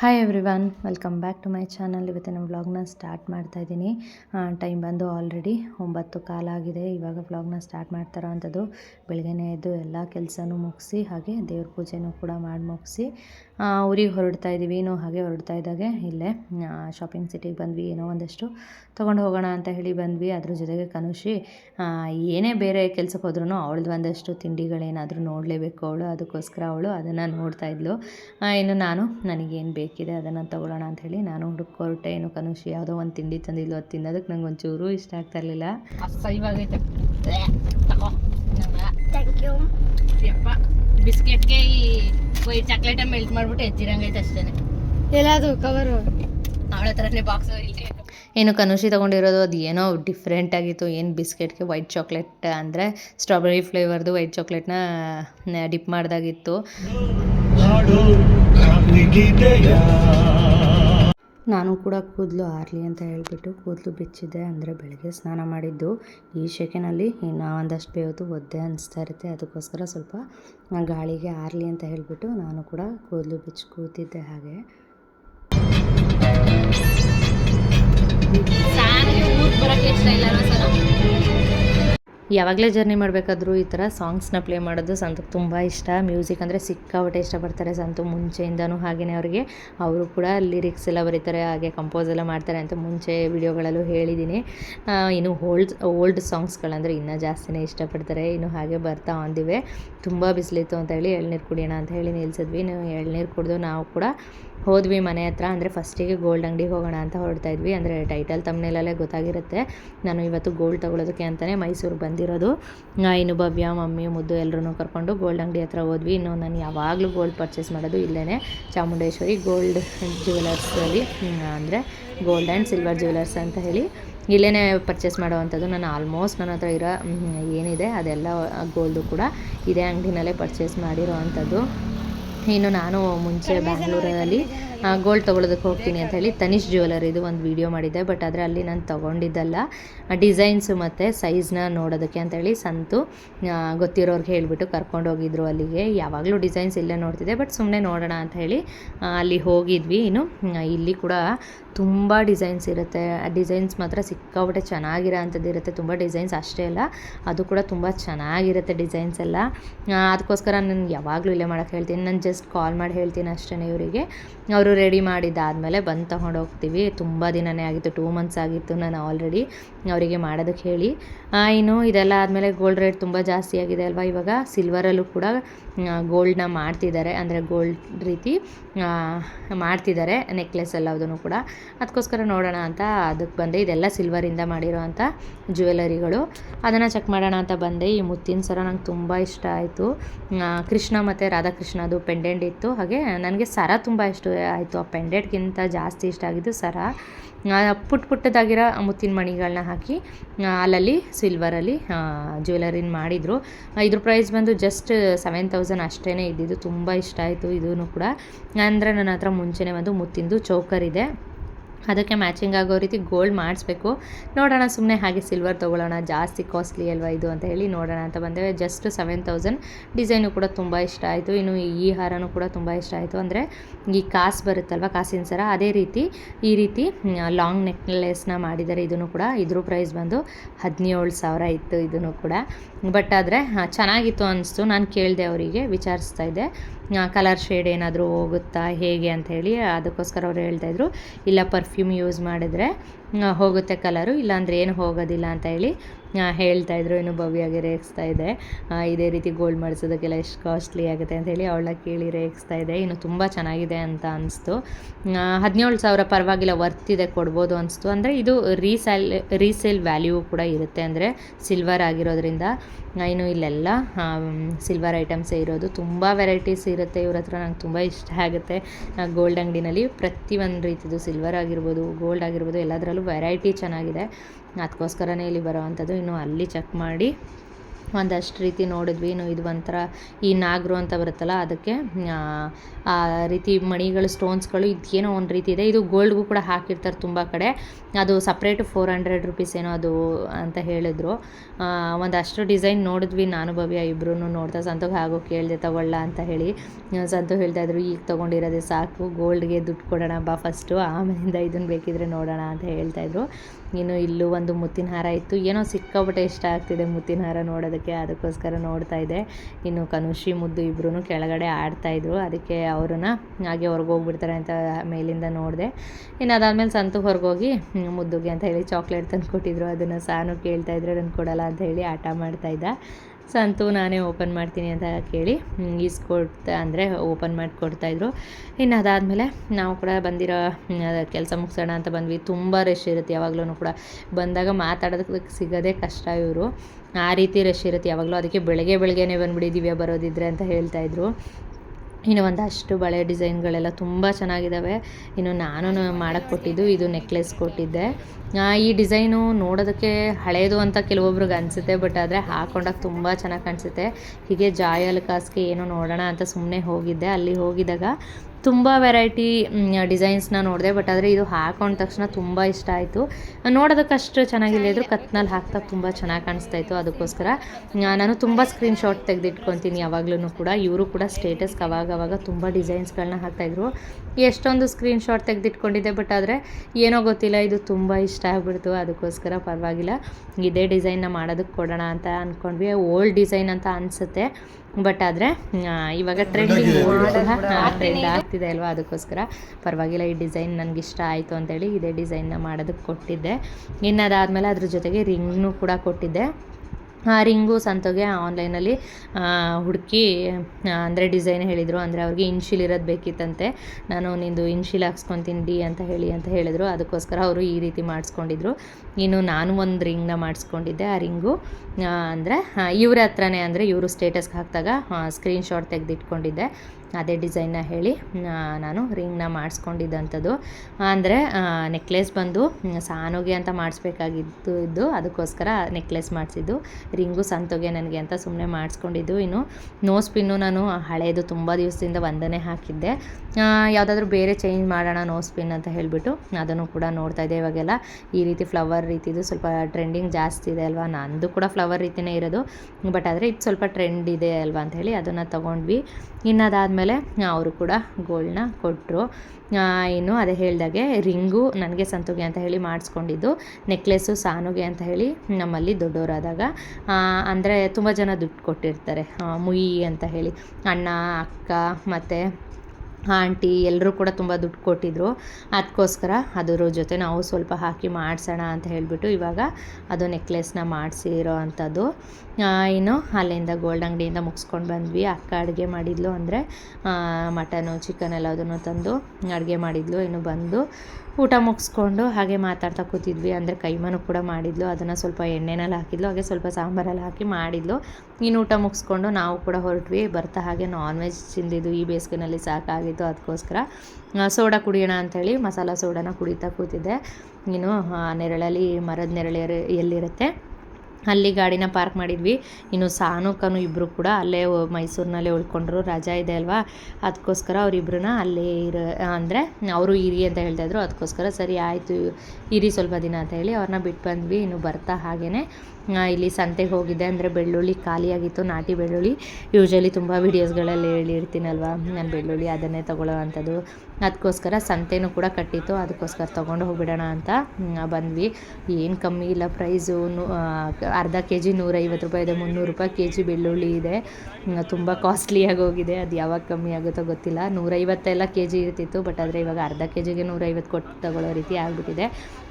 Hi everyone welcome back to my channel ಇವತ್ತಿನ ವ್ಲಾಗ್ನ start ಮಾಡ್ತಾ ಇದ್ದೀನಿ. ಟೈಮ್ ಬಂದು ಆಲ್ರೆಡಿ ಒಂಬತ್ತು ಕಾಲಾಗಿದೆ ಇವಾಗ ವ್ಲಾಗ್ನ ಸ್ಟಾರ್ಟ್ ಮಾಡ್ತಾರೋ ಅಂಥದ್ದು ಬೆಳಗ್ಗೆನೇ ಎದ್ದು ಎಲ್ಲ ಕೆಲಸನೂ ಮುಗಿಸಿ, ಹಾಗೆ ದೇವ್ರ ಪೂಜೆನೂ ಕೂಡ ಮಾಡಿ ಮುಗಿಸಿ ಊರಿಗೆ ಹೊರಡ್ತಾ ಇದ್ದೀವಿ. ಏನೋ ಹಾಗೆ ಹೊರಡ್ತಾ ಇದ್ದಾಗೆ. ಇಲ್ಲೇ ಶಾಪಿಂಗ್ ಸಿಟಿಗೆ ಬಂದ್ವಿ. ಏನೋ ಒಂದಷ್ಟು ತೊಗೊಂಡು ಹೋಗೋಣ ಅಂತ ಹೇಳಿ ಬಂದ್ವಿ. ಅದ್ರ ಜೊತೆಗೆ ಕನುಷಿ ಏನೇ ಬೇರೆ ಕೆಲ್ಸಕ್ಕೆ ಹೋದ್ರೂ ಅವಳದು ಒಂದಷ್ಟು ತಿಂಡಿಗಳೇನಾದರೂ ನೋಡಲೇಬೇಕು ಅವಳು. ಅದಕ್ಕೋಸ್ಕರ ಅವಳು ಅದನ್ನು ನೋಡ್ತಾ ಇದ್ಲು. ಇನ್ನು ನಾನು ನನಗೇನು ಬೇಕಿದೆ ಅದನ್ನು ತೊಗೊಳ್ಳೋಣ ಅಂತ ಹೇಳಿ ನಾನು ಹುಡುಕ್ ಹೊರಟೆ. ಏನು ಕನುಷಿ ಯಾವುದೋ ಒಂದು ತಿಂಡಿ ತಂದಿದ್ಲು. ಅದು ತಿನ್ನೋದಕ್ಕೆ ನಂಗೆ ಒಂಚೂರು ಇಷ್ಟ ಆಗ್ತಾ ಇರಲಿಲ್ಲ. ಅಸಹ್ಯವಾಗೈತೆ ತಗೋ ಥ್ಯಾಂಕ್ ಯು ಯಪ್ಪ ಬಿಸ್ಕೆಟ್ಗೆ ಈ ವೈಟ್ ಚಾಕ್ಲೇಟ್ ಮೆಲ್ಟ್ ಮಾಡ್ಬಿಟ್ಟು ಎತ್ತಿರಂಗೈತೆ ಅಷ್ಟೇನೆ ಎಲ್ಲದು ಕವರು ಅವಳ ಹತ್ರನೇ ಬಾಕ್ಸ್ ಏನು ಕನುಷಿ ತೊಗೊಂಡಿರೋದು ಅದು ಏನೋ ಡಿಫ್ರೆಂಟ್ ಆಗಿತ್ತು. ಏನು ಬಿಸ್ಕೆಟ್ಗೆ ವೈಟ್ ಚಾಕ್ಲೇಟ್ ಅಂದರೆ ಸ್ಟ್ರಾಬೆರಿ ಫ್ಲೇವರ್ದು ವೈಟ್ ಚಾಕ್ಲೇಟ್ನ ಡಿಪ್ ಮಾಡಿದಾಗಿತ್ತು ನಾನು ಕೂಡ ಕೂದಲು ಆರಲಿ ಅಂತ ಹೇಳಿಬಿಟ್ಟು ಕೂದಲು ಬಿಚ್ಚಿದ್ದೆ ಅಂದರೆ ಬೆಳಗ್ಗೆ ಸ್ನಾನ ಮಾಡಿದ್ದು. ಈ ಶೆಕೆನಲ್ಲಿ ಇನ್ನು ಒಂದಷ್ಟು ಬೇವತ್ತು ಒದ್ದೆ ಅನಿಸ್ತಾ ಇರುತ್ತೆ. ಅದಕ್ಕೋಸ್ಕರ ಸ್ವಲ್ಪ ಗಾಳಿಗೆ ಆರಲಿ ಅಂತ ಹೇಳಿಬಿಟ್ಟು ನಾನು ಕೂಡ ಕೂದಲು ಬಿಚ್ಚಿ ಕೂತಿದ್ದೆ ಹಾಗೆ. ಯಾವಾಗಲೇ ಜರ್ನಿ ಮಾಡಬೇಕಾದ್ರೂ ಈ ಥರ ಸಾಂಗ್ಸ್ನ ಪ್ಲೇ ಮಾಡೋದು ಸಂತು ತುಂಬ ಇಷ್ಟ. ಮ್ಯೂಸಿಕ್ ಅಂದರೆ ಸಿಕ್ಕಾಪಟ್ಟೆ ಇಷ್ಟಪಡ್ತಾರೆ ಸಂತು ಮುಂಚೆಯಿಂದನೂ ಹಾಗೆಯೇ ಅವರಿಗೆ. ಅವರು ಕೂಡ ಲಿರಿಕ್ಸ್ ಎಲ್ಲ ಬರೀತಾರೆ, ಹಾಗೆ ಕಂಪೋಸ್ ಎಲ್ಲ ಮಾಡ್ತಾರೆ ಅಂತ ಮುಂಚೆ ವಿಡಿಯೋಗಳಲ್ಲೂ ಹೇಳಿದ್ದೀನಿ. ಇನ್ನು ಓಲ್ಡ್ ಓಲ್ಡ್ ಸಾಂಗ್ಸ್ಗಳಂದರೆ ಇನ್ನೂ ಜಾಸ್ತಿನೇ ಇಷ್ಟಪಡ್ತಾರೆ. ಇನ್ನು ಹಾಗೆ ಬರ್ತಾ ಅಂದಿವೆ ತುಂಬ ಬಿಸಿಲಿತ್ತು ಅಂತ ಹೇಳಿ ಎಳ್ನೀರು ಕುಡಿಯೋಣ ಅಂತ ಹೇಳಿ ನಿಲ್ಸಿದ್ವಿ. ನೀವು ಎಳ್ನೀರು ಕುಡಿದು ನಾವು ಕೂಡ ಹೋದ್ವಿ ಮನೆ ಹತ್ರ, ಅಂದರೆ ಫಸ್ಟಿಗೆ ಗೋಲ್ಡ್ ಅಂಗಡಿಗೆ ಹೋಗೋಣ ಅಂತ ಹೊರಡ್ತಾ ಇದ್ವಿ. ಅಂದರೆ ಟೈಟಲ್ ತಮ್ಮನೇಲಲ್ಲೇ ಗೊತ್ತಾಗಿರುತ್ತೆ. ನಾನು ಇವತ್ತು ಗೋಲ್ಡ್ ತೊಗೊಳೋದಕ್ಕೆ ಅಂತಲೇ ಮೈಸೂರಿಗೆ ಬಂದಿರೋದು. ಇನ್ನು ಭವ್ಯ ಮಮ್ಮಿ, ಮುದ್ದು ಎಲ್ಲರೂ ಕರ್ಕೊಂಡು ಗೋಲ್ಡ್ ಅಂಗಡಿ ಹತ್ರ ಹೋದ್ವಿ. ಇನ್ನು ನಾನು ಯಾವಾಗಲೂ ಗೋಲ್ಡ್ ಪರ್ಚೇಸ್ ಮಾಡೋದು ಇಲ್ಲೇ ಚಾಮುಂಡೇಶ್ವರಿ ಗೋಲ್ಡ್ ಜ್ಯುವೆಲರ್ಸಲ್ಲಿ ಅಂದರೆ ಗೋಲ್ಡ್ ಆ್ಯಂಡ್ ಸಿಲ್ವರ್ ಜ್ಯುವೆಲರ್ಸ್ ಅಂತ ಹೇಳಿ ಇಲ್ಲೇ ಪರ್ಚೇಸ್ ಮಾಡೋವಂಥದ್ದು. ನಾನು ಆಲ್ಮೋಸ್ಟ್ ನನ್ನ ಹತ್ರ ಇರೋ ಏನಿದೆ ಅದೆಲ್ಲ ಗೋಲ್ಡು ಕೂಡ ಇದೇ ಅಂಗಡಿನಲ್ಲೇ ಪರ್ಚೇಸ್ ಮಾಡಿರೋ ಅಂಥದ್ದು ಇನ್ನು ನಾನು ಮುಂಚೆ ಬ್ಯಾಂಗ್ಳೂರಲ್ಲಿ ಗೋಲ್ಡ್ ತೊಗೊಳೋದಕ್ಕೆ ಹೋಗ್ತೀನಿ ಅಂತ ಹೇಳಿ ತನಿಷ್ ಜ್ಯುವೆಲರಿದು ಒಂದು ವಿಡಿಯೋ ಮಾಡಿದ್ದೆ ಬಟ್ ಆದರೆ ಅಲ್ಲಿ ನಾನು ತೊಗೊಂಡಿದ್ದಲ್ಲ. ಡಿಸೈನ್ಸು ಮತ್ತು ಸೈಜ್ನ ನೋಡೋದಕ್ಕೆ ಅಂತೇಳಿ ಸಂತು ಗೊತ್ತಿರೋರಿಗೆ ಹೇಳಿಬಿಟ್ಟು ಕರ್ಕೊಂಡು ಹೋಗಿದ್ರು ಅಲ್ಲಿಗೆ. ಯಾವಾಗಲೂ ಡಿಸೈನ್ಸ್ ಇಲ್ಲೇ ನೋಡ್ತಿದ್ದೆ ಬಟ್ ಸುಮ್ಮನೆ ನೋಡೋಣ ಅಂತ ಹೇಳಿ ಅಲ್ಲಿ ಹೋಗಿದ್ವಿ. ಇನ್ನು ಇಲ್ಲಿ ಕೂಡ ತುಂಬ ಡಿಸೈನ್ಸ್ ಇರುತ್ತೆ. ಆ ಡಿಸೈನ್ಸ್ ಮಾತ್ರ ಸಿಕ್ಕಾಬಿಟ್ಟೆ ಚೆನ್ನಾಗಿರೋ ಅಂಥದ್ದು ಇರುತ್ತೆ. ತುಂಬ ಡಿಸೈನ್ಸ್ ಅಷ್ಟೇ ಅಲ್ಲ, ಅದು ಕೂಡ ತುಂಬ ಚೆನ್ನಾಗಿರುತ್ತೆ ಡಿಸೈನ್ಸ್ ಎಲ್ಲ. ಅದಕ್ಕೋಸ್ಕರ ನಾನು ಯಾವಾಗಲೂ ಇಲ್ಲೇ ಮಾಡೋಕ್ಕೆ ಹೇಳ್ತೀನಿ. ನಾನು ಜಸ್ಟ್ ಕಾಲ್ ಮಾಡಿ ಹೇಳ್ತೀನಿ ಅಷ್ಟೇ ಇವರಿಗೆ. ಅವರು ರೆಡಿ ಮಾಡಿದ್ದಾದಮೇಲೆ ಬಂದು ತೊಗೊಂಡು ಹೋಗ್ತೀವಿ ತುಂಬ ದಿನನೇ ಆಗಿತ್ತು ಟೂ ಮಂತ್ಸ್ ಆಗಿತ್ತು ನಾನು ಆಲ್ರೆಡಿ ಅವರಿಗೆ ಮಾಡೋದಕ್ಕೆ ಹೇಳಿ. ಇನ್ನು ಇದೆಲ್ಲ ಆದಮೇಲೆ ಗೋಲ್ಡ್ ರೇಟ್ ತುಂಬ ಜಾಸ್ತಿ ಆಗಿದೆ ಅಲ್ವಾ ಇವಾಗ? ಸಿಲ್ವರಲ್ಲೂ ಕೂಡ ಗೋಲ್ಡ್ನ ಮಾಡ್ತಿದ್ದಾರೆ. ಅಂದರೆ ಗೋಲ್ಡ್ ರೀತಿ ಮಾಡ್ತಿದ್ದಾರೆ ನೆಕ್ಲೆಸ್ ಎಲ್ಲದನ್ನು ಕೂಡ. ಅದಕ್ಕೋಸ್ಕರ ನೋಡೋಣ ಅಂತ ಅದಕ್ಕೆ ಬಂದೆ. ಇದೆಲ್ಲ ಸಿಲ್ವರಿಂದ ಮಾಡಿರೋ ಅಂಥ ಜ್ಯುವೆಲರಿಗಳು ಅದನ್ನು ಚೆಕ್ ಮಾಡೋಣ ಅಂತ ಬಂದೆ. ಈ ಮುತ್ತಿನ ಸರ ನಂಗೆ ತುಂಬ ಇಷ್ಟ ಆಯಿತು. ಕೃಷ್ಣ ಮತ್ತು ರಾಧಾಕೃಷ್ಣದು ಪೆಂಡೆಂಟ್ ಇತ್ತು. ಹಾಗೆ, ನನಗೆ ಸರ ತುಂಬ ಇಷ್ಟ ಆಯಿತು. ಆ ಪೆಂಡೆಂಟ್ಗಿಂತ ಜಾಸ್ತಿ ಇಷ್ಟ ಆಗಿದ್ದು ಸರ. ಪುಟ್ಟ ಪುಟ್ಟದಾಗಿರೋ ಮುತ್ತಿನ ಮಣಿಗಳನ್ನ ಹಾಕಿ ಅಲ್ಲಲ್ಲಿ ಸಿಲ್ವರಲ್ಲಿ ಜ್ಯುವೆಲರಿನ ಮಾಡಿದರು. ಇದ್ರ ಪ್ರೈಸ್ ಬಂದು ಜಸ್ಟ್ ಸೆವೆನ್ ತೌಸಂಡ್ ಅಷ್ಟೇ ಇದ್ದಿದ್ದು. ತುಂಬ ಇಷ್ಟ ಆಯಿತು ಇದೂ ಕೂಡ. ಅಂದರೆ ನನ್ನ ಹತ್ರ ಮುಂಚೆನೇ ಒಂದು ಮುತ್ತಿಂದು ಚೌಕರ್ ಇದೆ. ಅದಕ್ಕೆ ಮ್ಯಾಚಿಂಗ್ ಆಗೋ ರೀತಿ ಗೋಲ್ಡ್ ಮಾಡಿಸ್ಬೇಕು. ನೋಡೋಣ ಸುಮ್ಮನೆ ಹಾಗೆ ಸಿಲ್ವರ್ ತೊಗೊಳ್ಳೋಣ, ಜಾಸ್ತಿ ಕಾಸ್ಟ್ಲಿ ಅಲ್ವಾ ಇದು ಅಂತ ಹೇಳಿ ನೋಡೋಣ ಅಂತ ಬಂದೇವೆ. ಜಸ್ಟ್ ಸೆವೆನ್ ತೌಸಂಡ್ ಡಿಸೈನು ಕೂಡ ತುಂಬ ಇಷ್ಟ ಆಯಿತು. ಇನ್ನು ಈ ಹಾರನೂ ಕೂಡ ತುಂಬ ಇಷ್ಟ ಆಯಿತು. ಅಂದರೆ ಈ ಕಾಸು ಬರುತ್ತಲ್ವ, ಕಾಸಿನ ಸರ, ಅದೇ ರೀತಿ ಈ ರೀತಿ ಲಾಂಗ್ ನೆಕ್ಲೆಸ್ನ ಮಾಡಿದ್ದಾರೆ ಇದನ್ನು ಕೂಡ. ಇದ್ರ ಪ್ರೈಸ್ ಬಂದು ಹದಿನೇಳು ಸಾವಿರ ಇತ್ತು ಇದನ್ನು ಕೂಡ. ಬಟ್ ಆದರೆ ಚೆನ್ನಾಗಿತ್ತು ಅನ್ನಿಸ್ತು ನಾನು ಕೇಳಿದೆ ಅವರಿಗೆ, ವಿಚಾರಿಸ್ತಾ ಇದ್ದೆ. ಕಲರ್ ಶೇಡ್ ಏನಾದರೂ ಹೋಗುತ್ತಾ ಹೇಗೆ ಅಂತ ಹೇಳಿ ಅದಕ್ಕೋಸ್ಕರ ಅವ್ರು ಹೇಳ್ತಾಯಿದ್ರು ಇಲ್ಲ ಪರ್ಫ್ಯೂಮ್ ಯೂಸ್ ಮಾಡಿದ್ರೆ ಹೋಗುತ್ತೆ ಕಲರು, ಇಲ್ಲಾಂದರೆ ಏನು ಹೋಗೋದಿಲ್ಲ ಅಂತ ಹೇಳಿ ಹೇಳ್ತಾ ಹೇಳ್ತಾಯಿದ್ರು ಇನ್ನು ಭವ್ಯಾಗೆ ರೇಗಿಸ್ತಾ ಇದೆ. ಇದೇ ರೀತಿ ಗೋಲ್ಡ್ ಮಾಡಿಸೋದಕ್ಕೆಲ್ಲ ಎಷ್ಟು ಕಾಸ್ಟ್ಲಿ ಆಗುತ್ತೆ ಅಂತ ಹೇಳಿ ಅವಳ ಕೇಳಿ ರೇಗಿಸ್ತಾ ಇದೆ. ಇನ್ನು ತುಂಬ ಚೆನ್ನಾಗಿದೆ ಅಂತ ಅನಿಸ್ತು. ಹದಿನೇಳು ಸಾವಿರ ಪರವಾಗಿಲ್ಲ ವರ್ತ್ ಇದೆ, ಕೊಡ್ಬೋದು ಅನಿಸ್ತು. ಅಂದರೆ ಇದು ರೀಸೇಲ್ ರೀಸೇಲ್ ವ್ಯಾಲ್ಯೂ ಕೂಡ ಇರುತ್ತೆ. ಅಂದರೆ ಸಿಲ್ವರ್ ಆಗಿರೋದ್ರಿಂದ ಇನ್ನು ಇಲ್ಲೆಲ್ಲ ಸಿಲ್ವರ್ ಐಟಮ್ಸೇ ಇರೋದು. ತುಂಬ ವೆರೈಟೀಸ್ ಇರುತ್ತೆ. ಇವ್ರ ಹತ್ರ ನಂಗೆ ತುಂಬ ಇಷ್ಟ ಆಗುತ್ತೆ. ಗೋಲ್ಡ್ ಅಂಗಡಿನಲ್ಲಿ ಪ್ರತಿ ಒಂದು ರೀತಿದು ಸಿಲ್ವರ್ ಆಗಿರ್ಬೋದು ಗೋಲ್ಡ್ ಆಗಿರ್ಬೋದು, ಎಲ್ಲದರಲ್ಲೂ ವೆರೈಟಿ ಚೆನ್ನಾಗಿದೆ. ಅದಕ್ಕೋಸ್ಕರನೇ ಇಲ್ಲಿ ಬರೋವಂಥದ್ದು. ಇನ್ನು ಅಲ್ಲಿ ಚೆಕ್ ಮಾಡಿ ಒಂದಷ್ಟು ರೀತಿ ನೋಡಿದ್ವಿ. ಇನ್ನು ಇದು ಒಂಥರ ಈ ನಾಗರು ಅಂತ ಬರುತ್ತಲ್ಲ ಅದಕ್ಕೆ ಆ, ರೀತಿ ಮಣಿಗಳು ಸ್ಟೋನ್ಸ್ಗಳು ಇದೇನೋ ಒಂದು ರೀತಿ ಇದೆ. ಇದು ಗೋಲ್ಡ್ಗೂ ಕೂಡ ಹಾಕಿರ್ತಾರೆ ತುಂಬ ಕಡೆ. ಅದು ಸಪ್ರೇಟು ಫೋರ್ ಹಂಡ್ರೆಡ್ ರುಪೀಸ್ ಏನೋ ಅದು ಅಂತ ಹೇಳಿದ್ರು. ಒಂದಷ್ಟು ಡಿಸೈನ್ ನೋಡಿದ್ವಿ ನಾನು ಭವ್ಯ ಇಬ್ಬರೂ ನೋಡ್ತಾ ಸಂತೋಗ ಹಾಗೂ ಕೇಳಿದೆ ತಗೊಳ್ಳ ಅಂತ ಹೇಳಿ. ಸಂತೋ ಸಂತು ಹೇಳ್ತಾ ಇದ್ರು ಈಗ ತೊಗೊಂಡಿರೋದೇ ಸಾಕು ಗೋಲ್ಡ್ಗೆ ದುಡ್ಡು ಕೊಡೋಣ ಬಾ ಫಸ್ಟು ಆಮೇಲಿಂದ ಇದನ್ನು ಬೇಕಿದ್ರೆ ನೋಡೋಣ ಅಂತ ಹೇಳ್ತಾಯಿದ್ರು ಇನ್ನು ಇಲ್ಲೂ ಒಂದು ಮುತ್ತಿನ ಹಾರ ಇತ್ತು. ಏನೋ ಸಿಕ್ಕಾಪಟ್ಟೆ ಇಷ್ಟ ಆಗ್ತಿದೆ ಮುತ್ತಿನ ಹಾರ ನೋಡೋದಕ್ಕೆ. ಅದಕ್ಕೋಸ್ಕರ ನೋಡ್ತಾ ಇದ್ದೆ. ಇನ್ನು ಕನುಷಿ, ಮುದ್ದು ಇಬ್ಬರೂ ಕೆಳಗಡೆ ಆಡ್ತಾಯಿದ್ರು ಅದಕ್ಕೆ ಅವ್ರನ್ನ ಹಾಗೆ ಹೊರ್ಗೆ ಹೋಗ್ಬಿಡ್ತಾರೆ ಅಂತ ಮೇಲಿಂದ ನೋಡಿದೆ. ಇನ್ನು ಅದಾದಮೇಲೆ ಸಂತು ಹೊರಗೋಗಿ ಮುದ್ದುಗೆ ಅಂತ ಹೇಳಿ ಚಾಕ್ಲೇಟ್ ತಂದು ಕೊಟ್ಟಿದ್ರು. ಅದನ್ನು ಸಾನು ಕೇಳ್ತಾ ಇದ್ರೆ ನಾನು ಕೊಡಲ್ಲ ಅಂತ ಹೇಳಿ ಆಟ ಮಾಡ್ತಾ ಇದ್ದ. ಸಂತು, ನಾನೇ ಓಪನ್ ಮಾಡ್ತೀನಿ ಅಂತ ಕೇಳಿ ಈಸ್ಕೊಡ್ತಾ ಅಂದರೆ ಓಪನ್ ಮಾಡಿ ಕೊಡ್ತಾಯಿದ್ರು ಇನ್ನು ಅದಾದಮೇಲೆ ನಾವು ಕೂಡ ಬಂದಿರೋ ಕೆಲಸ ಮುಗಿಸೋಣ ಅಂತ ಬಂದ್ವಿ. ತುಂಬ ರಶ್ ಇರುತ್ತೆ ಯಾವಾಗ್ಲೂ ಕೂಡ. ಬಂದಾಗ ಮಾತಾಡೋದಕ್ಕೆ ಸಿಗೋದೇ ಕಷ್ಟ ಇವರು. ಆ ರೀತಿ ರಶ್ ಇರುತ್ತೆ. ಯಾವಾಗಲೂ ಅದಕ್ಕೆ ಬೆಳಗ್ಗೆ ಬೆಳಗ್ಗೆನೆ ಬಂದ್ಬಿಡಿ ಬರೋದಿದ್ರೆ ಅಂತ ಹೇಳ್ತಾಯಿದ್ರು ಇನ್ನು ಒಂದಷ್ಟು ಬಳೆ ಡಿಸೈನ್ಗಳೆಲ್ಲ ತುಂಬ ಚೆನ್ನಾಗಿದ್ದಾವೆ ಇನ್ನು ನಾನು ಮಾಡೋಕ್ಕೆ ಕೊಟ್ಟಿದ್ದು ಇದು ನೆಕ್ಲೆಸ್ ಕೊಟ್ಟಿದ್ದೆ. ಈ ಡಿಸೈನು ನೋಡೋದಕ್ಕೆ ಹಳೇದು ಅಂತ ಕೆಲವೊಬ್ರಿಗೆ ಅನಿಸುತ್ತೆ, ಬಟ್ ಆದರೆ ಹಾಕೊಂಡಾಗ ತುಂಬ ಚೆನ್ನಾಗಿ ಕಾಣಿಸುತ್ತೆ. ಹೀಗೆ ಜಾಯಲ್ ಕಾಸ್ಗೆ ಏನೋ ನೋಡೋಣ ಅಂತ ಸುಮ್ಮನೆ ಹೋಗಿದ್ದೆ. ಅಲ್ಲಿ ಹೋಗಿದಾಗ ತುಂಬ ವೆರೈಟಿ ಡಿಸೈನ್ಸ್ನ ನೋಡಿದೆ ಬಟ್ ಆದರೆ ಇದು ಹಾಕೊಂಡ ತಕ್ಷಣ ತುಂಬ ಇಷ್ಟ ಆಯಿತು. ನೋಡೋದಕ್ಕೆ ಅಷ್ಟು ಚೆನ್ನಾಗಿಲ್ಲ ಇದ್ರು ಕತ್ನಲ್ಲಿ ಹಾಕ್ತಾ ತುಂಬ ಚೆನ್ನಾಗಿ ಕಾಣಿಸ್ತಾ ಇತ್ತು ಅದಕ್ಕೋಸ್ಕರ. ನಾನು ತುಂಬ ಸ್ಕ್ರೀನ್ ಶಾಟ್ ತೆಗೆದಿಟ್ಕೊತೀನಿ ಯಾವಾಗಲೂ ಕೂಡ. ಇವರು ಕೂಡ ಸ್ಟೇಟಸ್ಗೆ ಅವಾಗವಾಗ ಅವಾಗ ತುಂಬ ಡಿಸೈನ್ಸ್ಗಳನ್ನ ಹಾಕ್ತಾಯಿದ್ರು ಎಷ್ಟೊಂದು ಸ್ಕ್ರೀನ್ ಶಾಟ್ ತೆಗೆದಿಟ್ಕೊಂಡಿದ್ದೆ ಬಟ್ ಆದರೆ ಏನೋ ಗೊತ್ತಿಲ್ಲ ಇದು ತುಂಬ ಇಷ್ಟ ಆಗ್ಬಿಡ್ತು ಅದಕ್ಕೋಸ್ಕರ ಪರವಾಗಿಲ್ಲ. ಇದೇ ಡಿಸೈನ್ನ ಮಾಡೋದಕ್ಕೆ ಕೊಡೋಣ ಅಂತ ಅಂದ್ಕೊಂಡ್ವಿ ಓಲ್ಡ್ ಡಿಸೈನ್ ಅಂತ ಅನಿಸುತ್ತೆ ಬಟ್ ಆದರೆ ಇವಾಗ ಟ್ರೆಂಡಿಂಗ್ ಓಲ್ಡ್ ಟ್ರೆಂಡ್ ಆಗ್ತಿದೆ. ಅಲ್ವಾ ಅದಕ್ಕೋಸ್ಕರ? ಪರವಾಗಿಲ್ಲ, ಈ ಡಿಸೈನ್ ನನಗೆ ಇಷ್ಟ ಆಯಿತು ಅಂತೇಳಿ ಇದೇ ಡಿಸೈನ್ನ ಮಾಡೋದಕ್ಕೆ ಕೊಟ್ಟಿದ್ದೆ. ಇನ್ನು ಅದಾದಮೇಲೆ ಅದ್ರ ಜೊತೆಗೆ ರಿಂಗ್ನೂ ಕೂಡ ಕೊಟ್ಟಿದ್ದೆ. ಆ ರಿಂಗು ಸಂತೋಗೆ ಆನ್ಲೈನಲ್ಲಿ ಹುಡುಕಿ ಅಂದರೆ ಡಿಸೈನ್ ಹೇಳಿದರು. ಅಂದರೆ ಅವ್ರಿಗೆ ಇನ್ಶಿಲ್ ಇರೋದು ಬೇಕಿತ್ತಂತೆ. ನಾನು ನಿಂದು ಇನ್ಶಿಲ್ ಹಾಕ್ಸ್ಕೊತೀನಿ ಡಿ ಅಂತ ಹೇಳಿ ಅಂತ ಹೇಳಿದರು. ಅದಕ್ಕೋಸ್ಕರ ಅವರು ಈ ರೀತಿ ಮಾಡಿಸ್ಕೊಂಡಿದ್ರು. ಇನ್ನು ನಾನು ಒಂದು ರಿಂಗ್ನ ಮಾಡಿಸ್ಕೊಂಡಿದ್ದೆ, ಆ ರಿಂಗು. ಅಂದರೆ ಇವ್ರ ಹತ್ರನೇ, ಅಂದರೆ ಇವರು ಸ್ಟೇಟಸ್ಗೆ ಹಾಕಿದಾಗ ಸ್ಕ್ರೀನ್ಶಾಟ್ ತೆಗೆದಿಟ್ಕೊಂಡಿದ್ದೆ. ಅದೇ ಡಿಸೈನ್ನ ಹೇಳಿ ನಾನು ರಿಂಗ್ನ ಮಾಡಿಸ್ಕೊಂಡಿದ್ದಂಥದ್ದು ಅಂದರೆ ನೆಕ್ಲೆಸ್ ಬಂದು, ಸಾನೋಗೆ ಅಂತ ಮಾಡಿಸ್ಬೇಕಾಗಿದ್ದು ಇದ್ದು, ಅದಕ್ಕೋಸ್ಕರ ನೆಕ್ಲೆಸ್ ಮಾಡಿಸಿದ್ದು. ರಿಂಗು ಸಂತೋಗೆ ನನಗೆ ಅಂತ ಸುಮ್ಮನೆ ಮಾಡಿಸ್ಕೊಂಡಿದ್ದು. ಇನ್ನು ನೋಸ್ ಪಿನ್ನು ನಾನು ಹಳೆಯದು ತುಂಬ ದಿವಸದಿಂದ ಒಂದನೇ ಹಾಕಿದ್ದೆ. ಯಾವುದಾದ್ರೂ ಬೇರೆ ಚೇಂಜ್ ಮಾಡೋಣ ನೋ ಪಿನ್ ಅಂತ ಹೇಳಿಬಿಟ್ಟು ಅದನ್ನು ಕೂಡ ನೋಡ್ತಾ ಇದ್ದೆ ಇವಾಗೆಲ್ಲ. ಈ ರೀತಿ ಫ್ಲವರ್ ರೀತಿದು ಸ್ವಲ್ಪ ಟ್ರೆಂಡಿಂಗ್ ಜಾಸ್ತಿ ಇದೆ ಅಲ್ವಾ? ನಂದು ಕೂಡ ಫ್ಲವರ್ ರೀತಿನೇ ಇರೋದು. ಬಟ್ ಆದರೆ ಇದು ಸ್ವಲ್ಪ ಟ್ರೆಂಡ್ ಇದೆ ಅಲ್ವಾ ಅಂತ ಹೇಳಿ ಅದನ್ನು ತೊಗೊಂಡ್ವಿ. ಇನ್ನು ಅದಾದಮೇಲೆ ಅವರು ಕೂಡ ಗೋಲ್ಡ್ನ ಕೊಟ್ಟರು ಇನ್ನು ಅದೇ ಹೇಳಿದಾಗೆ ರಿಂಗು ನನಗೆ ಸಂತುಗೆ ಅಂತ ಹೇಳಿ ಮಾಡಿಸ್ಕೊಂಡಿದ್ದು. ನೆಕ್ಲೆಸ್ಸು ಸಾನುಗೆ ಅಂತ ಹೇಳಿ ನಮ್ಮಲ್ಲಿ ದೊಡ್ಡವರಾದಾಗ ಅಂದರೆ ತುಂಬ ಜನ ದುಡ್ಡು ಕೊಟ್ಟಿರ್ತಾರೆ. ಮುಯಿ ಅಂತ ಹೇಳಿ. ಅಣ್ಣ, ಅಕ್ಕ, ಮತ್ತು ಆಂಟಿ ಎಲ್ಲರೂ ಕೂಡ ತುಂಬ ದುಡ್ಡು ಕೊಟ್ಟಿದ್ರು. ಅದಕ್ಕೋಸ್ಕರ ಅದರ ಜೊತೆ ನಾವು ಸ್ವಲ್ಪ ಹಾಕಿ ಮಾಡಿಸೋಣ ಅಂತ ಹೇಳಿಬಿಟ್ಟು ಇವಾಗ ಅದು ನೆಕ್ಲೆಸ್ನ ಮಾಡಿಸಿರೋ ಅಂಥದ್ದು. ಇನ್ನು ಅಲ್ಲಿಂದ ಗೋಲ್ಡ್ ಅಂಗಡಿಯಿಂದ ಮುಗಿಸ್ಕೊಂಡು ಬಂದ್ವಿ. ಅಕ್ಕ ಅಡುಗೆ ಮಾಡಿದ್ಲು ಅಂದರೆ ಮಟನು ಚಿಕನ್ ಎಲ್ಲದನ್ನು ತಂದು ಅಡುಗೆ ಮಾಡಿದ್ಲು. ಇನ್ನು ಬಂದು ಊಟ ಮುಗಿಸ್ಕೊಂಡು ಹಾಗೆ ಮಾತಾಡ್ತಾ ಕೂತಿದ್ವಿ. ಅಂದರೆ ಕೈಮನು ಕೂಡ ಮಾಡಿದ್ಲು. ಅದನ್ನು ಸ್ವಲ್ಪ ಎಣ್ಣೆನಲ್ಲಿ ಹಾಕಿದ್ಲು. ಹಾಗೆ ಸ್ವಲ್ಪ ಸಾಂಬಾರಲ್ಲಿ ಹಾಕಿ ಮಾಡಿದ್ಲು. ಇನ್ನು ಊಟ ಮುಗಿಸ್ಕೊಂಡು ನಾವು ಕೂಡ ಹೊರಟ್ವಿ. ಬರ್ತಾ ಹಾಗೆ ನಾನ್ ವೆಜ್ ತಿಂದಿದ್ದು ಈ ಬೇಸಿಗೆನಲ್ಲಿ ಸಾಕಾಗಿತ್ತು. ಅದಕ್ಕೋಸ್ಕರ ಸೋಡಾ ಕುಡಿಯೋಣ ಅಂಥೇಳಿ ಮಸಾಲ ಸೋಡಾನ ಕುಡಿತಾ ಕೂತಿದ್ದೆ. ಇನ್ನು ನೆರಳಲ್ಲಿ ಮರದ ನೆರಳು ಎಲ್ಲಿರುತ್ತೆ? ಅಲ್ಲಿ ಗಾಡಿನ ಪಾರ್ಕ್ ಮಾಡಿದ್ವಿ. ಇನ್ನು ಸಾನು, ಕನು ಇಬ್ಬರು ಕೂಡ ಅಲ್ಲೇ ಮೈಸೂರಿನಲ್ಲೇ ಉಳ್ಕೊಂಡ್ರು. ರಜಾ ಇದೆ ಅಲ್ವಾ? ಅದಕ್ಕೋಸ್ಕರ ಅವರಿಬ್ಬರನ್ನ ಅಲ್ಲೇ ಇರ, ಅಂದರೆ ಅವರು ಇರಿ ಅಂತ ಹೇಳ್ತಾಯಿದ್ರು ಅದಕ್ಕೋಸ್ಕರ ಸರಿ ಆಯಿತು, ಇರಿ ಸ್ವಲ್ಪ ದಿನ ಅಂತ ಹೇಳಿ ಅವ್ರನ್ನ ಬಿಟ್ಟು ಬಂದ್ವಿ ಇನ್ನು ಬರ್ತಾ ಹಾಗೇ ಇಲ್ಲಿ ಸಂತೆಗೆ ಹೋಗಿದ್ದೆ ಅಂದರೆ ಬೆಳ್ಳುಳ್ಳಿ ಖಾಲಿಯಾಗಿತ್ತು ನಾಟಿ ಬೆಳ್ಳುಳ್ಳಿ. ಯೂಶಲಿ ತುಂಬ ವೀಡಿಯೋಸ್ಗಳಲ್ಲಿ ಹೇಳಿರ್ತೀನಲ್ವ, ನಾನು ಬೆಳ್ಳುಳ್ಳಿ ಅದನ್ನೇ ತಗೊಳ್ಳೋ ಅಂಥದ್ದು. ಅದಕ್ಕೋಸ್ಕರ ಸಂತೆನೂ ಕೂಡ ಕಟ್ಟಿತ್ತು, ಅದಕ್ಕೋಸ್ಕರ ತೊಗೊಂಡು ಹೋಗಿಬಿಡೋಣ ಅಂತ ಬಂದ್ವಿ. ಏನು ಕಮ್ಮಿ ಇಲ್ಲ ಪ್ರೈಸು ಅರ್ಧ ಕೆ ಜಿ ನೂರೈವತ್ತು ರೂಪಾಯಿ ಇದೆ ಮುನ್ನೂರು ರೂಪಾಯಿ ಕೆ ಜಿ ಬೆಳ್ಳುಳ್ಳಿ ಇದೆ. ತುಂಬ ಕಾಸ್ಟ್ಲಿಯಾಗಿ ಹೋಗಿದೆ, ಅದು ಯಾವಾಗ ಕಮ್ಮಿ ಆಗುತ್ತೋ ಗೊತ್ತಿಲ್ಲ. ನೂರೈವತ್ತೆಲ್ಲ ಕೆ ಜಿ ಇರ್ತಿತ್ತು ಬಟ್ ಆದರೆ ಇವಾಗ ಅರ್ಧ ಕೆ ಜಿಗೆ ನೂರೈವತ್ತು ಕೊಟ್ಟು ತಗೊಳ್ಳೋ ರೀತಿ ಆಗಿಬಿಟ್ಟಿದೆ.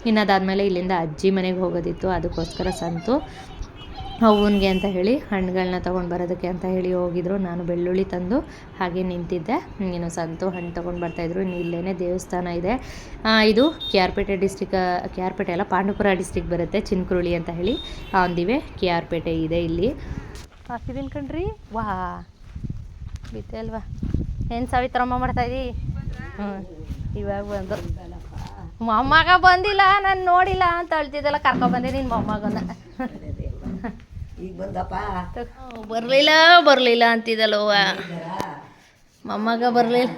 ಇನ್ನು ಅದಾದಮೇಲೆ ಇಲ್ಲಿಂದ ಅಜ್ಜಿ ಮನೆಗೆ ಹೋಗೋದಿತ್ತು, ಅದಕ್ಕೋಸ್ಕರ ಸಂತು. ಅವನಿಗೆ ಅಂತ ಹೇಳಿ ಹಣ್ಣುಗಳನ್ನ ತೊಗೊಂಡು ಬರೋದಕ್ಕೆ ಅಂತ ಹೇಳಿ ಹೋಗಿದ್ರು. ನಾನು ಬೆಳ್ಳುಳ್ಳಿ ತಂದು ಹಾಗೆ ನಿಂತಿದ್ದೆ. ಇನ್ನು ಸಂತು ಹಣ್ಣು ತೊಗೊಂಡು ಬರ್ತಾಯಿದ್ರು ಇನ್ನು ಇಲ್ಲೇ ದೇವಸ್ಥಾನ ಇದೆ. ಇದು K R Pete district K R Pete ಅಲ್ಲ, ಪಾಂಡುಪುರ ಡಿಸ್ಟಿಕ್ ಬರುತ್ತೆ, ಚಿನ್ಕುರುಳಿ ಅಂತ ಹೇಳಿ. ಅಂದಿವೆ ಕೆ ಆರ್ ಪೇಟೆ ಇದೆ ಇಲ್ಲಿ. ಹಾಕಿದ್ದೀನಿ ಕಣ್ರಿ? ವಾ ಬಿತ್ತೆ ಅಲ್ವಾ? ಏನು ಸಾವಿತ್ರಮ್ಮ ಮಾಡ್ತಾಯಿದ್ದೀ ಹ್ಞೂ ಇವಾಗ ಬಂದು. ಮೊಮ್ಮಗ ಬಂದಿಲ್ಲ ನಾನು ನೋಡಿಲ್ಲ ಅಂತ ಹೇಳ್ತಿದ್ದಲ್ಲ ಬಂದೆ ನಿನ್ನ ಮೊಮ್ಮಗನ ಈಗ ಬಂದಪ್ಪ? ಬರಲಿಲ್ಲ ಬರಲಿಲ್ಲ ಅಂತಿದ್ದಲ್ಲವ್ವ ಮೊಮ್ಮಗ ಬರಲಿಲ್ಲ.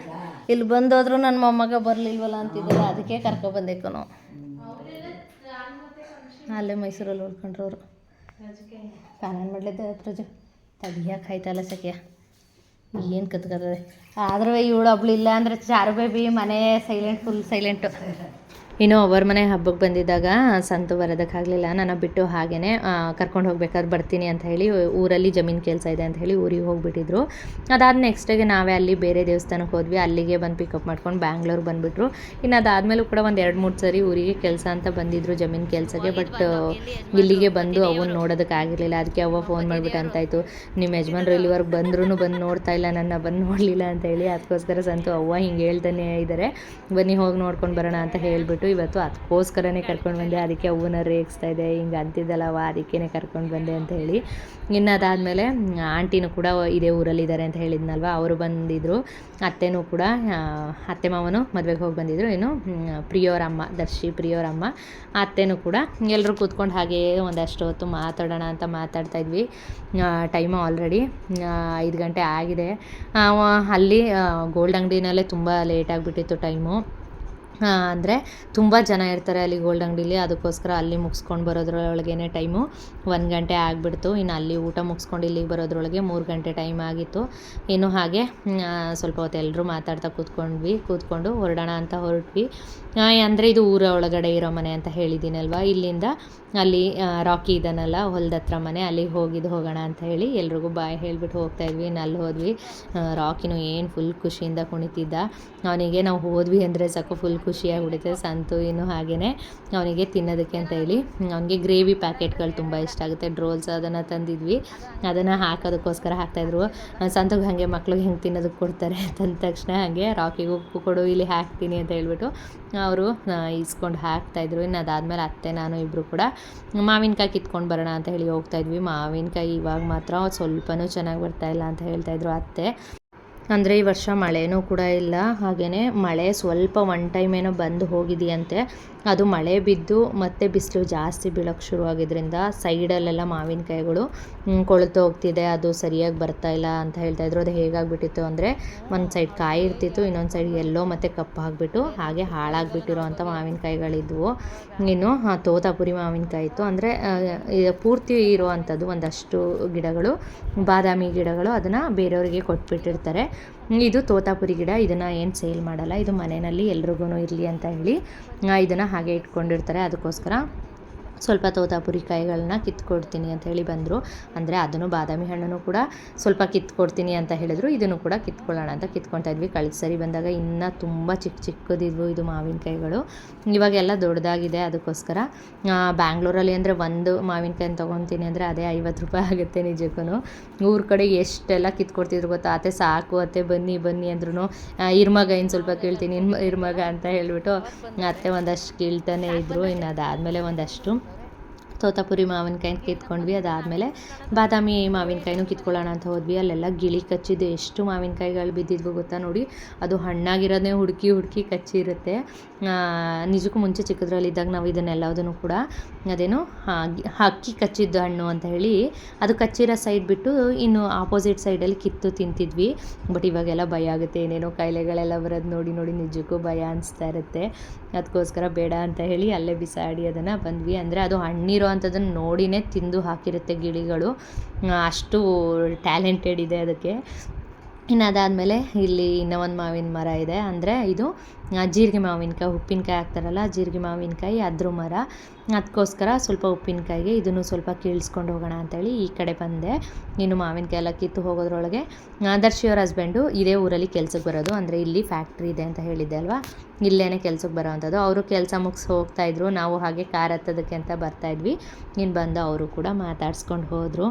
ಇಲ್ಲಿ ಬಂದೋದ್ರು ನನ್ನ ಮೊಮ್ಮಗ ಬರಲಿಲ್ವಲ್ಲ ಅಂತಿದ್ದಲ್ಲ ಅದಕ್ಕೆ ಕರ್ಕೊಬಂದೆ ನಾವು. ಅಲ್ಲೇ ಮೈಸೂರಲ್ಲಿ ಉಳ್ಕೊಂಡ್ರು ಅವರು ಕಾನೂನು ಮಾಡ್ಲಿದ್ದೆ ಪ್ರಜು. ತಡಿಯಕ್ಕೆ ಆಯ್ತಲ್ಲ ಸಖ್ಯ. ಏನು ಕತ್ಕತ್ತದೆ ಆದ್ರೂ ಇವಳು ಒಬ್ಳಿಲ್ಲ ಅಂದರೆ ಚಾರು ಬೇಬಿ ಮನೆ ಸೈಲೆಂಟ್ ಫುಲ್ ಸೈಲೆಂಟು ಇನ್ನು ಅವ್ರ ಮನೆ ಹಬ್ಬಕ್ಕೆ ಬಂದಿದ್ದಾಗ ಸಂತು ಬರೋದಕ್ಕಾಗಲಿಲ್ಲ. ನಾನು ಬಿಟ್ಟು ಹಾಗೇ ಕರ್ಕೊಂಡು ಹೋಗ್ಬೇಕಾದ್ರೆ ಬರ್ತೀನಿ ಅಂತ ಹೇಳಿ ಊರಲ್ಲಿ ಜಮೀನು ಕೆಲಸ ಇದೆ ಅಂತ ಹೇಳಿ ಊರಿಗೆ ಹೋಗಿಬಿಟ್ಟಿದ್ರು. ಅದಾದ ನೆಕ್ಸ್ಟ್ ಡೇಗೆ ನಾವೇ ಅಲ್ಲಿ ಬೇರೆ ದೇವಸ್ಥಾನಕ್ಕೆ ಹೋದ್ವಿ. ಅಲ್ಲಿಗೆ ಬಂದು ಪಿಕಪ್ ಮಾಡ್ಕೊಂಡು ಬ್ಯಾಂಗ್ಳೂರ್ ಬಂದುಬಿಟ್ರು. ಇನ್ನು ಅದಾದಮೇಲೂ ಕೂಡ ಒಂದು ಎರಡು ಮೂರು ಸರಿ ಊರಿಗೆ ಕೆಲಸ ಅಂತ ಬಂದಿದ್ರು ಜಮೀನು ಕೆಲಸಕ್ಕೆ ಬಟ್ ಇಲ್ಲಿಗೆ ಬಂದು ಅವನ್ನ ನೋಡೋದಕ್ಕಾಗಿರಲಿಲ್ಲ ಅದಕ್ಕೆ ಅವ್ವ ಫೋನ್ ಮಾಡಿಬಿಟ್ಟು ಅಂತಾಯಿತು ನಿಮ್ಮ ಯಜಮಾನ್ರು ಇಲ್ಲಿವರೆಗೆ ಬಂದ್ರೂ ಬಂದು ನೋಡ್ತಾ ಇಲ್ಲ, ನನ್ನ ಬಂದು ನೋಡಲಿಲ್ಲ ಅಂತ ಹೇಳಿ ಅದಕ್ಕೋಸ್ಕರ ಸಂತು ಅವ್ವ ಹಿಂಗೆ ಹೇಳ್ತಾನೆ ಇದ್ದಾರೆ ಬನ್ನಿ ಹೋಗಿ ನೋಡ್ಕೊಂಡು ಬರೋಣ ಅಂತ ಹೇಳಿಬಿಟ್ಟು ಇವತ್ತು ಅದಕ್ಕೋಸ್ಕರನೇ ಕರ್ಕೊಂಡು ಬಂದೆ. ಅದಕ್ಕೆ ಹೂವನ್ನ ರೇಗಿಸ್ತಾ ಇದೆ ಹಿಂಗೆ ಅಂತಿದ್ದಲ್ಲವ ಅದಕ್ಕೇ ಕರ್ಕೊಂಡು ಬಂದೆ ಅಂತ ಹೇಳಿ. ಇನ್ನು ಅದಾದಮೇಲೆ ಆಂಟಿನೂ ಕೂಡ ಇದೇ ಊರಲ್ಲಿದ್ದಾರೆ ಅಂತ ಹೇಳಿದ್ನಲ್ವ? ಅವರು ಬಂದಿದ್ದರು ಅತ್ತೆನೂ ಕೂಡ ಅತ್ತೆ ಮಾವನು ಮದುವೆಗೆ ಹೋಗಿ ಬಂದಿದ್ದರು ಇನ್ನು ಪ್ರಿಯೋರಮ್ಮ ದರ್ಶಿ ಪ್ರಿಯೋರಮ್ಮ ಅತ್ತೆನೂ ಕೂಡ ಎಲ್ಲರೂ ಕೂತ್ಕೊಂಡು ಹಾಗೇ ಒಂದಷ್ಟು ಹೊತ್ತು ಮಾತಾಡೋಣ ಅಂತ ಮಾತಾಡ್ತಾ ಇದ್ವಿ. ಟೈಮು ಆಲ್ರೆಡಿ ಐದು ಗಂಟೆ ಆಗಿದೆ. ಅಲ್ಲಿ ಗೋಲ್ಡ್ ಅಂಗಡಿನಲ್ಲೇ ತುಂಬ ಲೇಟ್ ಆಗಿಬಿಟ್ಟಿತ್ತು ಟೈಮು ಅಂದರೆ ತುಂಬ ಜನ ಇರ್ತಾರೆ ಅಲ್ಲಿ ಗೋಲ್ಡ್ ಅಂಗಡೀಲಿ. ಅದಕ್ಕೋಸ್ಕರ ಅಲ್ಲಿ ಮುಗಿಸ್ಕೊಂಡು ಬರೋದ್ರೊಳಗೇನೆ ಟೈಮು. ಒಂದು ಗಂಟೆ ಆಗಿಬಿಡ್ತು. ಇನ್ನು ಅಲ್ಲಿ ಊಟ ಮುಗಿಸ್ಕೊಂಡು ಇಲ್ಲಿಗೆ ಬರೋದ್ರೊಳಗೆ ಮೂರು ಗಂಟೆ ಟೈಮ್ ಆಗಿತ್ತು. ಇನ್ನು ಹಾಗೆ ಸ್ವಲ್ಪ ಹೊತ್ತು ಎಲ್ಲರೂ ಮಾತಾಡ್ತಾ ಕೂತ್ಕೊಂಡ್ವಿ. ಕೂತ್ಕೊಂಡು ಹೊರಡೋಣ ಅಂತ ಹೊರಟ್ವಿ. ಅಂದರೆ ಇದು ಊರ ಒಳಗಡೆ ಇರೋ ಮನೆ ಅಂತ ಹೇಳಿದ್ದೀನಲ್ವ? ಇಲ್ಲಿಂದ ಅಲ್ಲಿ ರಾಕಿ ಇದನ್ನಲ್ಲ ಹೊಲ್ದ ಹತ್ರ ಮನೆ. ಅಲ್ಲಿಗೆ ಹೋಗಿದ್ದು ಹೋಗೋಣ ಅಂತ ಹೇಳಿ ಎಲ್ರಿಗೂ ಬಾಯ್ ಹೇಳಿಬಿಟ್ಟು ಹೋಗ್ತಾ ಇದ್ವಿ. ಇನ್ನು ಅಲ್ಲಿ ಹೋದ್ವಿ. ರಾಕಿನೂ ಏನು ಫುಲ್ ಖುಷಿಯಿಂದ ಕುಣಿತಿದ್ದ. ಅವನಿಗೆ ನಾವು ಹೋದ್ವಿ ಅಂದರೆ ಸಾಕು ಫುಲ್ ಖುಷಿಯಾಗ್ಬಿಡುತ್ತೆ. ಸಂತು ಇನ್ನು ಹಾಗೆಯೇ ಅವನಿಗೆ ತಿನ್ನೋದಕ್ಕೆ ಅಂತ ಹೇಳಿ ಅವನಿಗೆ ಗ್ರೇವಿ ಪ್ಯಾಕೆಟ್ಗಳು ತುಂಬ ಇಷ್ಟ ಆಗುತ್ತೆ. ಡ್ರೋಲ್ಸ್ ಅದನ್ನು ತಂದಿದ್ವಿ. ಅದನ್ನು ಹಾಕೋದಕ್ಕೋಸ್ಕರ ಹಾಕ್ತಾಯಿದ್ರು. ಸಂತಗೆ ಹಾಗೆ ಮಕ್ಳಿಗೆ ಹೆಂಗೆ ತಿನ್ನೋದಕ್ಕೆ ಕೊಡ್ತಾರೆ ತಂದ ತಕ್ಷಣ ಹಾಗೆ ರಾಕಿಗೆ ಉಪ್ಪು ಕೊಡು, ಇಲ್ಲಿ ಹಾಕ್ತೀನಿ ಅಂತ ಹೇಳ್ಬಿಟ್ಟು ಅವರು ಇಸ್ಕೊಂಡು ಹಾಕ್ತಾಯಿದ್ರು. ಇನ್ನು ಅದಾದಮೇಲೆ ಅತ್ತೆ, ನಾನು ಇಬ್ಬರು ಕೂಡ ಮಾವಿನಕಾಯಿ ಕಿತ್ಕೊಂಡು ಬರೋಣ ಅಂತ ಹೇಳಿ ಹೋಗ್ತಾಯಿದ್ವಿ. ಮಾವಿನಕಾಯಿ ಇವಾಗ ಮಾತ್ರ ಸ್ವಲ್ಪನೂ ಚೆನ್ನಾಗಿ ಬರ್ತಾಯಿಲ್ಲ ಅಂತ ಹೇಳ್ತಾಯಿದ್ರು ಅತ್ತೆ. ಅಂದರೆ ಈ ವರ್ಷ ಮಳೆನೂ ಕೂಡ ಇಲ್ಲ. ಹಾಗೆಯೇ ಮಳೆ ಸ್ವಲ್ಪ ಒನ್ ಟೈಮ್ ಏನೋ ಬಂದು ಹೋಗಿದೆಯಂತೆ. ಅದು ಮಳೆ ಬಿದ್ದು ಮತ್ತೆ ಬಿಸಿಲು ಜಾಸ್ತಿ ಬೀಳೋಕ್ಕೆ ಶುರುವಾಗಿದ್ದರಿಂದ ಸೈಡಲ್ಲೆಲ್ಲ ಮಾವಿನಕಾಯಿಗಳು ಕೊಳೆತು ಹೋಗ್ತಿದೆ, ಅದು ಸರಿಯಾಗಿ ಬರ್ತಾ ಇಲ್ಲ ಅಂತ ಹೇಳ್ತಾ ಇದ್ರು. ಅದು ಹೇಗಾಗ್ಬಿಟ್ಟಿತ್ತು ಅಂದರೆ ಒಂದು ಸೈಡ್ ಕಾಯಿ ಇರ್ತಿತ್ತು, ಇನ್ನೊಂದು ಸೈಡ್ ಎಲ್ಲೋ ಮತ್ತು ಕಪ್ಪು ಆಗಿಬಿಟ್ಟು ಹಾಗೆ ಹಾಳಾಗಿಬಿಟ್ಟಿರೋ ಅಂಥ ಮಾವಿನಕಾಯಿಗಳಿದ್ವು. ಇನ್ನು ತೋತಾಪುರಿ ಮಾವಿನಕಾಯಿ ಇತ್ತು. ಅಂದರೆ ಪೂರ್ತಿ ಇರುವಂಥದ್ದು ಒಂದಷ್ಟು ಗಿಡಗಳು, ಬಾದಾಮಿ ಗಿಡಗಳು ಅದನ್ನು ಬೇರೆಯವರಿಗೆ ಕೊಟ್ಬಿಟ್ಟಿರ್ತಾರೆ. ಇದು ತೋತಾಪುರಿ ಗಿಡ, ಇದನ್ನು ಏನು ಸೇಲ್ ಮಾಡಲ್ಲ, ಇದು ಮನೆಯಲ್ಲಿ ಎಲ್ರಿಗೂ ಇರಲಿ ಅಂತ ಹೇಳಿ ಇದನ್ನು ಹಾಗೆ ಇಟ್ಕೊಂಡಿರ್ತಾರೆ. ಅದಕ್ಕೋಸ್ಕರ ಸ್ವಲ್ಪ ತೋತಾಪುರಿ ಕಾಯಿಗಳನ್ನ ಕಿತ್ಕೊಡ್ತೀನಿ ಅಂತ ಹೇಳಿ ಬಂದರು. ಅಂದರೆ ಅದನ್ನು ಬಾದಾಮಿ ಹಣ್ಣನ್ನು ಕೂಡ ಸ್ವಲ್ಪ ಕಿತ್ಕೊಡ್ತೀನಿ ಅಂತ ಹೇಳಿದ್ರು. ಇದನ್ನು ಕೂಡ ಕಿತ್ಕೊಳ್ಳೋಣ ಅಂತ ಕಿತ್ಕೊಳ್ತಾ ಇದ್ವಿ. ಕಳೆದ ಸರಿ ಬಂದಾಗ ಇನ್ನೂ ತುಂಬ ಚಿಕ್ಕ ಚಿಕ್ಕದಿದ್ವು ಇದು ಮಾವಿನಕಾಯಿಗಳು ಇವಾಗೆಲ್ಲ ದೊಡ್ಡದಾಗಿದೆ. ಅದಕ್ಕೋಸ್ಕರ ಬ್ಯಾಂಗ್ಳೂರಲ್ಲಿ ಅಂದರೆ ಒಂದು ಮಾವಿನಕಾಯಿ ತೊಗೊತೀನಿ ಅಂದರೆ ಅದೇ ಐವತ್ತು ರೂಪಾಯಿ ಆಗುತ್ತೆ ನಿಜಕ್ಕೂ ಊರ ಕಡೆ ಎಷ್ಟೆಲ್ಲ ಕಿತ್ಕೊಡ್ತಿದ್ರು ಗೊತ್ತಾ? ಅತ್ತೆ ಸಾಕು, ಅತ್ತೆ ಬನ್ನಿ ಬನ್ನಿ ಅಂದ್ರೂ ಇರ್ಮಗ ಇನ್ನು ಸ್ವಲ್ಪ ಕೇಳ್ತೀನಿ ಇರ್ಮಗ ಅಂತ ಹೇಳಿಬಿಟ್ಟು ಅತ್ತೆ ಒಂದಷ್ಟು ಕೀಳ್ತಾನೆ ಇದ್ದರು ಇನ್ನು ಅದಾದಮೇಲೆ ಒಂದಷ್ಟು ತೋತಾಪುರಿ ಮಾವಿನಕಾಯಿನ ಕಿತ್ಕೊಂಡ್ವಿ, ಅದಾದಮೇಲೆ ಬಾದಾಮಿ ಮಾವಿನಕಾಯಿನೂ ಕಿತ್ಕೊಳ್ಳೋಣ ಅಂತ ಹೋದ್ವಿ. ಅಲ್ಲೆಲ್ಲ ಗಿಳಿ ಕಚ್ಚಿದ್ದು ಎಷ್ಟು ಮಾವಿನಕಾಯಿಗಳು ಬಿದ್ದಿದ್ವು ಗೊತ್ತಾ ನೋಡಿ. ಅದು ಹಣ್ಣಾಗಿರೋದೇ ಹುಡುಕಿ ಹುಡುಕಿ ಕಚ್ಚಿರುತ್ತೆ. ನಿಜಕ್ಕೂ ಮುಂಚೆ ಚಿಕ್ಕದ್ರಲ್ಲಿದ್ದಾಗ ನಾವು ಇದನ್ನೆಲ್ಲದನ್ನು ಕೂಡ ಅದೇನು ಹಾಕಿ ಕಚ್ಚಿದ್ದು ಹಣ್ಣು ಅಂತ ಹೇಳಿ ಅದು ಕಚ್ಚಿರೋ ಸೈಡ್ ಬಿಟ್ಟು ಇನ್ನು ಆಪೋಸಿಟ್ ಸೈಡಲ್ಲಿ ಕಿತ್ತು ತಿಂತಿದ್ವಿ. ಬಟ್ ಇವಾಗೆಲ್ಲ ಭಯ ಆಗುತ್ತೆ, ಏನೇನೋ ಕಾಯಿಲೆಗಳೆಲ್ಲ ಬರೋದು ನೋಡಿ ನೋಡಿ ನಿಜಕ್ಕೂ ಭಯ ಅನಿಸ್ತಾ ಇರುತ್ತೆ. ಅದಕ್ಕೋಸ್ಕರ ಬೇಡ ಅಂತ ಹೇಳಿ ಅಲ್ಲೇ ಬಿಸಾಡಿ ಅದನ್ನು ಬಂದ್ವಿ. ಅಂದರೆ ಅದು ಹಣ್ಣಿರೋ ಅಂಥದ್ದನ್ನು ನೋಡಿನೇ ತಿಂದು ಹಾಕಿರುತ್ತೆ ಗಿಳಿಗಳು. ಅಷ್ಟು ಟ್ಯಾಲೆಂಟೆಡ್ ಇದೆ ಅದಕ್ಕೆ. ಇನ್ನು ಅದಾದಮೇಲೆ ಇಲ್ಲಿ ಇನ್ನೂ ಒಂದು ಮಾವಿನ ಮರ ಇದೆ. ಅಂದರೆ ಇದು ಜೀರಿಗೆ ಮಾವಿನಕಾಯಿ, ಉಪ್ಪಿನಕಾಯಿ ಹಾಕ್ತಾರಲ್ಲ, ಜೀರಿಗೆ ಮಾವಿನಕಾಯಿ, ಅದ್ರ ಮರ. ಅದಕ್ಕೋಸ್ಕರ ಸ್ವಲ್ಪ ಉಪ್ಪಿನಕಾಯಿಗೆ ಇದನ್ನು ಸ್ವಲ್ಪ ಕೀಳ್ಸ್ಕೊಂಡು ಹೋಗೋಣ ಅಂತೇಳಿ ಈ ಕಡೆ ಬಂದೆ. ಇನ್ನು ಮಾವಿನಕಾಯಿ ಎಲ್ಲ ಕಿತ್ತು ಹೋಗೋದ್ರೊಳಗೆ ದರ್ಶಿ ದರ್ಶಿಯವ್ರ ಹಸ್ಬೆಂಡು ಇದೇ ಊರಲ್ಲಿ ಕೆಲ್ಸಕ್ಕೆ ಬರೋದು. ಅಂದರೆ ಇಲ್ಲಿ ಫ್ಯಾಕ್ಟ್ರಿ ಇದೆ ಅಂತ ಹೇಳಿದ್ದೆ ಅಲ್ವಾ? ಇಲ್ಲೇ ಕೆಲ್ಸಕ್ಕೆ ಬರೋ ಅಂಥದ್ದು ಅವರು ಕೆಲಸ ಮುಗಿಸಿ ಹೋಗ್ತಾಯಿದ್ರು ನಾವು ಹಾಗೆ ಕಾರ್ ಹತ್ತೋದಕ್ಕೆ ಅಂತ ಬರ್ತಾಯಿದ್ವಿ ಇನ್ನು ಬಂದು ಅವರು ಕೂಡ ಮಾತಾಡ್ಸ್ಕೊಂಡು ಹೋದರು.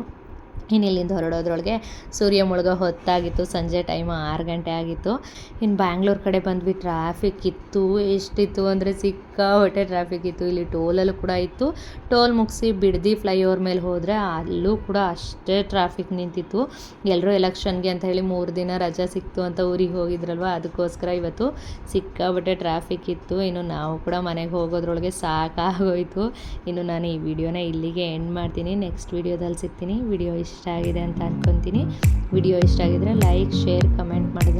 ಇನ್ನು ಇಲ್ಲಿಂದ ಹೊರಡೋದ್ರೊಳಗೆ ಸೂರ್ಯ ಮುಳುಗ ಹೊತ್ತಾಗಿತ್ತು, ಸಂಜೆ ಟೈಮ್ ಆರು ಗಂಟೆ ಆಗಿತ್ತು. ಇನ್ನು ಬ್ಯಾಂಗ್ಳೂರ್ ಕಡೆ ಬಂದ್ವಿ ಟ್ರಾಫಿಕ್ ಇತ್ತು, ಎಷ್ಟಿತ್ತು ಅಂದರೆ ಸಿಕ್ಕ ಸಿಕ್ಕಾಪಟ್ಟೆ ಟ್ರಾಫಿಕ್ ಇತ್ತು. ಇಲ್ಲಿ ಟೋಲಲ್ಲೂ ಕೂಡ ಇತ್ತು. ಟೋಲ್ ಮುಗಿಸಿ ಬಿಡ್ದಿ ಫ್ಲೈಓವರ್ ಮೇಲೆ ಹೋದರೆ ಅಲ್ಲೂ ಕೂಡ ಅಷ್ಟೇ ಟ್ರಾಫಿಕ್ ನಿಂತಿತ್ತು. ಎಲ್ಲರೂ ಎಲೆಕ್ಷನ್ಗೆ ಅಂತ ಹೇಳಿ ಮೂರು ದಿನ ರಜಾ ಸಿಕ್ತು ಅಂತ ಊರಿಗೆ ಹೋಗಿದ್ರಲ್ವ? ಅದಕ್ಕೋಸ್ಕರ ಇವತ್ತು ಸಿಕ್ಕಾಪಟ್ಟೆ ಟ್ರಾಫಿಕ್ ಇತ್ತು. ಇನ್ನು ನಾವು ಕೂಡ ಮನೆಗೆ ಹೋಗೋದ್ರೊಳಗೆ ಸಾಕಾಗೋಯಿತು. ಇನ್ನು ನಾನು ಈ ವಿಡಿಯೋನ ಇಲ್ಲಿಗೆ ಎಂಡ್ ಮಾಡ್ತೀನಿ. ನೆಕ್ಸ್ಟ್ ವಿಡಿಯೋದಲ್ಲಿ ಸಿಗ್ತೀನಿ. ವಿಡಿಯೋ ಇಷ್ಟ ಆಗಿದೆ ಅಂತ ಅಂದ್ಕೊತೀನಿ ವಿಡಿಯೋ ಇಷ್ಟ ಆಗಿದ್ರೆ ಲೈಕ್ ಶೇರ್ ಕಮೆಂಟ್ ಮಾಡೋದನ್ನು